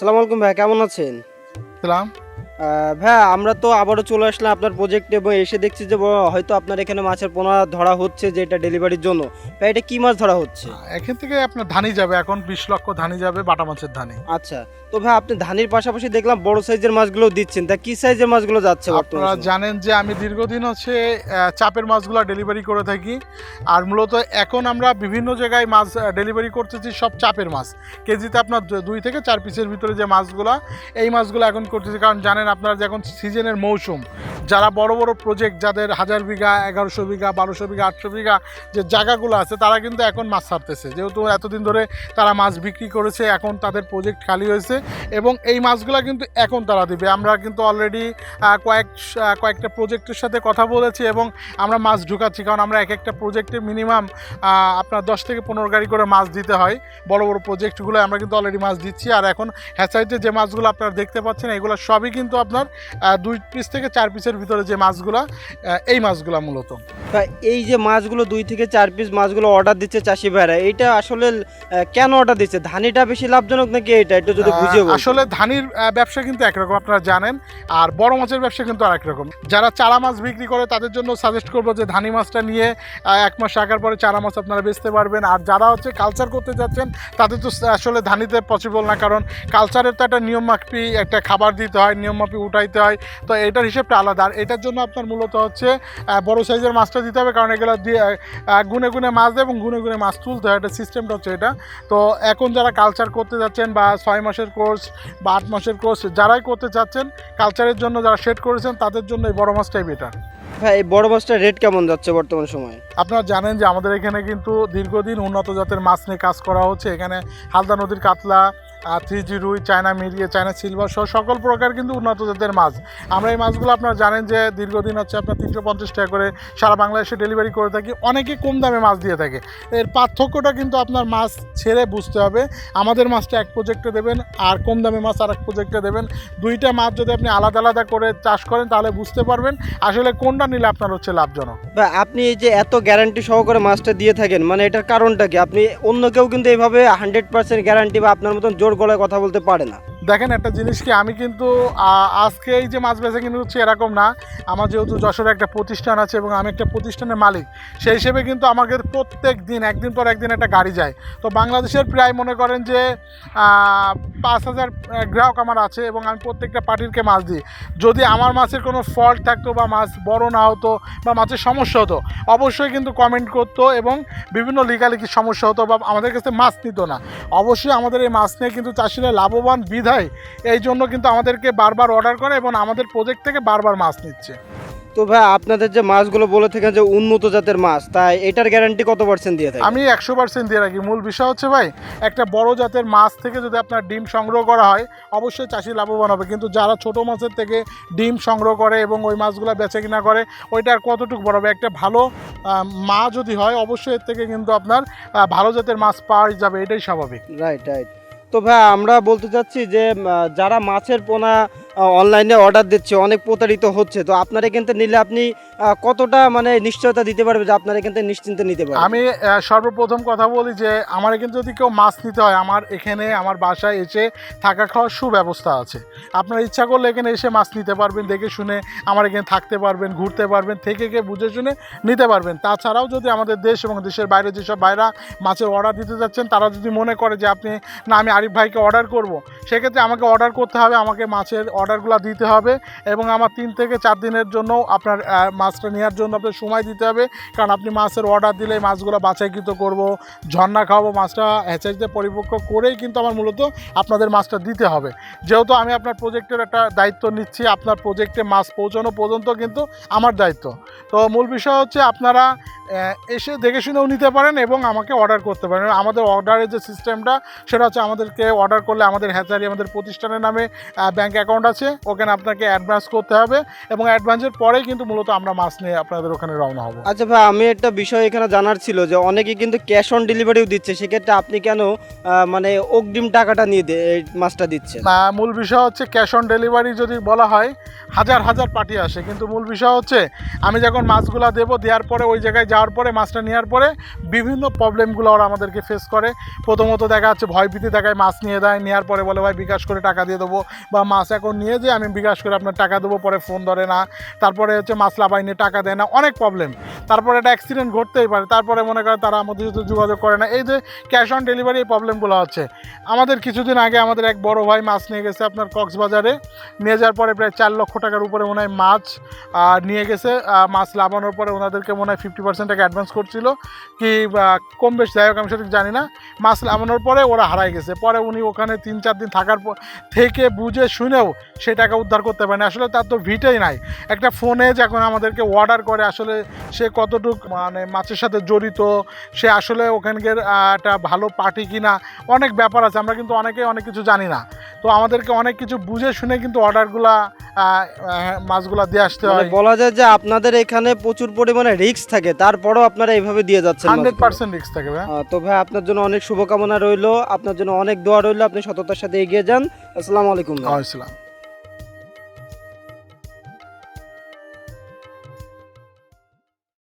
আসসালামু আলাইকুম ভাই কেমন আছেন? সালাম। ভাইয়া আমরা তো আবারও চলে আসলাম আপনার প্রজেক্টে এবং এসে দেখছি যে হয়তো আপনার এখানে মাছের পোনা ধরা হচ্ছে যে এটা ডেলিভারির জন্য। ভাই এটা কি মাছ ধরা হচ্ছে? এখান থেকে আপনার ধানি যাবে এখন বিশ লক্ষ ধানি যাবে বাটা মাছের ধানি আচ্ছা তো ভাই আপনি ধানের পাশাপাশি দেখলাম বড় সাইজের মাছগুলো দিচ্ছেন। তা কি সাইজের মাছগুলো যাচ্ছে আপনারা জানেন যে আমি দীর্ঘদিন হচ্ছে চাপের মাছগুলো ডেলিভারি করে থাকি। আর মূলত এখন আমরা বিভিন্ন জায়গায় মাছ ডেলিভারি করতেছি সব চাপের মাছ। কেজিতে আপনার দুই থেকে চার পিসের ভিতরে যে মাছগুলো এই মাছগুলো এখন করতেছি। কারণ জানেন আপনার যে এখন সিজনের মৌসুম, যারা বড় বড় প্রজেক্ট যাদের হাজার বিঘা, এগারোশো বিঘা, বারোশো বিঘা, আটশো বিঘা যে জায়গাগুলো আছে, তারা কিন্তু এখন মাছ ছাড়তেছে। যেহেতু এতদিন ধরে তারা মাছ বিক্রি করেছে, এখন তাদের প্রজেক্ট খালি হয়েছে এবং এই মাছগুলো কিন্তু এখন তারা দিবে। আমরা কিন্তু অলরেডি কয়েক কয়েকটা প্রজেক্টের সাথে কথা বলেছি এবং আমরা মাছ ঢুকাচ্ছি, কারণ আমরা এক একটা প্রজেক্টে মিনিমাম আপনার দশ থেকে পনেরো গাড়ি করে মাছ দিতে হয়। বড় বড় প্রজেক্টগুলো আমরা কিন্তু অলরেডি মাছ দিচ্ছি। আর এখন হ্যাচাইতে যে মাছগুলো আপনারা দেখতে পাচ্ছেন, এগুলো সবই কিন্তু আপনার দুই পিস থেকে চার পিসের ভিতরে যে মাছগুলো এই মাছগুলা মূলত। এই যে মাছগুলো দুই থেকে চার পিস মাছগুলো অর্ডার দিচ্ছে চাষি ভাইরা এইটা আসলে কেন অর্ডার দিচ্ছে? ধানিটা বেশি লাভজনক নাকি এটা? একটু যদি বুঝিয়ে আসলে ধানির ব্যবসা কিন্তু একরকম আপনারা জানেন। আর বড় মাছের ব্যবসা কিন্তু আরেক রকম। যারা চারা মাছ বিক্রি করে তাদের জন্য সাজেস্ট করব যে ধানি মাছটা নিয়ে এক মাস রাখার পরে চারা মাছ আপনারা বেচতে পারবেন। আর যারা হচ্ছে কালচার করতে যাচ্ছেন তাদের তো আসলে ধানিতে পসিবল না কারণ কালচারের তো একটা নিয়ম নিয়মমাফি একটা খাবার দিতে হয় নিয়ম নিয়মমাফি উঠাইতে হয়। তো এটার হিসেবটা আলাদা। আর এটার জন্য আপনার মূলত হচ্ছে বড় সাইজের মাছটা দিতে হবে কারণ এগুলো দিয়ে গুনে গুনে মাছ দেয় এবং গুনে গুনে মাছ তুলতে হয়। এটা সিস্টেমটা হচ্ছে এটা। তো এখন যারা কালচার করতে যাচ্ছেন বা ছয় মাসের কোর্স বা আট মাসের কোর্স যারাই করতে চাচ্ছেন কালচারের জন্য যারা সেট করেছেন তাদের জন্য এই বড় মাছটাই বেটার ভাই এই বড় মাছটার রেট কেমন যাচ্ছে বর্তমান সময়ে? আপনারা জানেন যে আমাদের এখানে কিন্তু দীর্ঘদিন উন্নত জাতের মাছ নিয়ে কাজ করা হচ্ছে। এখানে হালদা নদীর কাতলা থ্রি জি রুই চায়না মিরিয়ে চায়না সিলভার সহ সকল প্রকার কিন্তু উন্নত জাতের মাছ। আমরা এই মাছগুলো আপনারা জানেন যে দীর্ঘদিন হচ্ছে আপনার তিনশো পঞ্চাশ টাকা করে সারা বাংলাদেশে ডেলিভারি করে থাকি, অনেকে কম দামে মাছ দিয়ে থাকে। এর পার্থক্যটা কিন্তু আপনার মাছ ছেড়ে বুঝতে হবে। আমাদের মাছটা এক প্রজেক্টে দেবেন, আর কম দামে মাছ আর এক প্রজেক্টে দেবেন। দুইটা মাছ যদি আপনি আলাদা আলাদা করে চাষ করেন, তাহলে বুঝতে পারবেন আসলে কোনটা নিলে আপনার হচ্ছে লাভজনক। আপনি এই যে এত গ্যারান্টি সহকারে মাছটা দিয়ে থাকেন মানে এটার কারণটা কি? আপনি অন্য কেউ কিন্তু এইভাবে হান্ড্রেড পার্সেন্ট গ্যারান্টি বা আপনার মতন জোর গলায় কথা বলতে পারে না। দেখেন একটা জিনিস কি, আমি কিন্তু আজকে এই যে মাছ বেচা কিনে হচ্ছে এরকম না, আমার যেহেতু যশোরে একটা প্রতিষ্ঠান আছে এবং আমি একটা প্রতিষ্ঠানের মালিক, সেই হিসেবে কিন্তু আমাদের প্রত্যেক দিন, একদিন পর একদিন একটা গাড়ি যায়। তো বাংলাদেশের প্রায় মনে করেন যে পাঁচ হাজার গ্রাহক আমার আছে এবং আমি প্রত্যেকটা পার্টিরকে মাছ দিই। যদি আমার মাছের কোনো ফল্ট থাকতো বা মাছ বড় না হতো বা মাছের সমস্যা হতো, অবশ্যই কিন্তু কমেন্ট করতো এবং বিভিন্ন লিগালিগির সমস্যা হতো বা আমাদের কাছে মাছ নিত না। অবশ্যই আমাদের এই মাছ নিয়ে কিন্তু চাষিরা লাভবান বিধায় এই জন্য কিন্তু আমাদেরকে বারবার অর্ডার করে এবং আমাদের প্রজেক্ট থেকে বারবার মাছ নিচ্ছে। তো ভাই আপনাদের যে মাছগুলো বলে থাকেন যে উন্নত জাতের মাছ তাই এটার গ্যারান্টি কত পার্সেন্ট দিয়ে থাকে আমি একশো পার্সেন্ট দিয়ে রাখি। মূল বিষয় হচ্ছে ভাই একটা বড় জাতের মাছ থেকে যদি আপনার ডিম সংগ্রহ করা হয় অবশ্যই চাষি লাভবান হবে। কিন্তু যারা ছোট মাছের থেকে ডিম সংগ্রহ করে এবং ওই মাছগুলো বেচে কিনা করে ওইটা আর কতটুকু বড় হবে? একটা ভালো মা যদি হয় অবশ্যই এর থেকে কিন্তু আপনার ভালো জাতের মাছ পাওয়া যাবে। এটাই স্বাভাবিক। রাইট রাইট তো ভাই আমরা বলতে চাচ্ছি যে যারা মাছের পোনা অনলাইনে অর্ডার দিচ্ছে, অনেক প্রতারিত হচ্ছে। তো আপনার এখান থেকে নিলে আপনি কতটা মানে নিশ্চয়তা দিতে পারবে যে আপনার এখান থেকে নিশ্চিন্তে নিতে পারবেন আমি সর্বপ্রথম কথা বলি যে, আমার এখানে যদি কেউ মাছ নিতে হয়, আমার এখানে, আমার বাসায় এসে থাকা খাওয়ার সুব্যবস্থা আছে। আপনার ইচ্ছা করলে এখানে এসে মাছ নিতে পারবেন, দেখে শুনে আমার এখানে থাকতে পারবেন, ঘুরতে পারবেন, থেকে গিয়ে বুঝে শুনে নিতে পারবেন। তাছাড়াও যদি আমাদের দেশ এবং দেশের বাইরে যেসব বাইরা মাছের অর্ডার দিতে যাচ্ছেন, তারা যদি মনে করে যে আপনি, না, আমি আরিফ ভাইকে অর্ডার করব, সেক্ষেত্রে আমাকে অর্ডার করতে হবে, আমাকে মাছের অর্ডারগুলো দিতে হবে এবং আমার তিন থেকে চার দিনের জন্য আপনার মাছটা নেওয়ার জন্য আপনার সময় দিতে হবে। কারণ আপনি মাছের অর্ডার দিলে মাছগুলো বাছাইকৃত করব, ঝর্ণা খাওয়াবো, মাছটা হ্যাচারিতে পরিপক্ক করেই কিন্তু আমার মূলত আপনাদের মাছটা দিতে হবে। যেহেতু আমি আপনার প্রজেক্টের একটা দায়িত্ব নিচ্ছি, আপনার প্রজেক্টে মাছ পৌঁছানো পর্যন্ত কিন্তু আমার দায়িত্ব। তো মূল বিষয় হচ্ছে আপনারা এসে দেখে শুনেও নিতে পারেন এবং আমাকে অর্ডার করতে পারেন। আমাদের অর্ডারের যে সিস্টেমটা সেটা হচ্ছে আমাদেরকে অর্ডার করলে আমাদের হ্যাচারি আমাদের প্রতিষ্ঠানের নামে ব্যাঙ্ক অ্যাকাউন্ট আছে। ওখানে আপনাকে অ্যাডভান্স করতে হবে এবং অ্যাডভান্সের পরেই কিন্তু মূলত আমরা মাছ নিয়ে আপনাদের ওখানে রওনা হব। আচ্ছা ভাই আমি একটা বিষয় এখানে জানার ছিল যে অনেকে কিন্তু ক্যাশ অন ডেলিভারিও দিচ্ছে। সেক্ষেত্রে আপনি কেন মানে অগ্রিম টাকাটা নিয়ে এই মাছটা দিচ্ছেন? মূল বিষয় হচ্ছে ক্যাশ অন ডেলিভারি যদি বলা হয় হাজার হাজার পার্টি আসে। কিন্তু মূল বিষয় হচ্ছে আমি যখন মাছগুলা দেবো দেওয়ার পরে ওই জায়গায় যাওয়ার যাওয়ার পরে, মাছটা নেওয়ার পরে বিভিন্ন প্রবলেমগুলো ওরা আমাদেরকে ফেস করে। প্রথমত দেখা যাচ্ছে ভয়ভীতি দেখায় মাছ নিয়ে দেয় নেওয়ার পরে বলে, ভাই, বিকাশ করে টাকা দিয়ে দেবো। বা মাছ এখন নিয়ে যে আমি বিকাশ করে আপনার টাকা দেবো, পরে ফোন ধরে না। তারপরে হচ্ছে মাছ লাভাই নিয়ে টাকা দেয় না, অনেক প্রবলেম তারপরে একটা অ্যাক্সিডেন্ট ঘটতেই পারে। তারপরে মনে করে তারা আমাদের সাথে যোগাযোগ করে না। এই যে ক্যাশ অন ডেলিভারি এই প্রবলেমগুলো হচ্ছে আমাদের কিছুদিন আগে আমাদের এক বড় ভাই মাছ নিয়ে গেছে আপনার কক্সবাজারে। নিয়ে যাওয়ার পরে প্রায় চার লক্ষ টাকার উপরে মনে হয় মাছ নিয়ে গেছে। মাছ লাভানোর পরে ওনাদেরকে মনে হয় ফিফটি পার্সেন্ট টাকা অ্যাডভান্স করছিল কি কম বেশ, যাই হোক, আমি সঠিক জানি না। মাছ লাভানোর পরে ওরা হারাই গেছে। পরে উনি ওখানে তিন, চার দিন থাকার পর থেকে বুঝে শুনেও সেই টাকা উদ্ধার করতে পারেনি। আসলে তার তো ভিটেই নাই। একটা ফোনে যখন আমাদেরকে অর্ডার করে, আসলে সে কতটুক মানে মাছের সাথে জড়িত, সে আসলে ওখানকার একটা ভালো পার্টি কিনা, অনেক ব্যাপার আছে। আমরা কিন্তু অনেকে অনেক কিছু জানি না। তো আমাদেরকে অনেক কিছু বুঝে শুনে কিন্তু অর্ডারগুলা মাছগুলা দিয়ে আসতে হবে হয়। বলা যায় যে আপনাদের এখানে প্রচুর পরিমাণে রিস্ক থাকে তারপরেও আপনারা এইভাবে দিয়ে যাচ্ছেন হান্ড্রেড পার্সেন্ট রিস্ক থাকে তো ভাই আপনার জন্য অনেক শুভকামনা রইল আপনার জন্য অনেক দোয়া রইল আপনি সততার সাথে এগিয়ে যান। আসসালামু আলাইকুম। আসসালাম।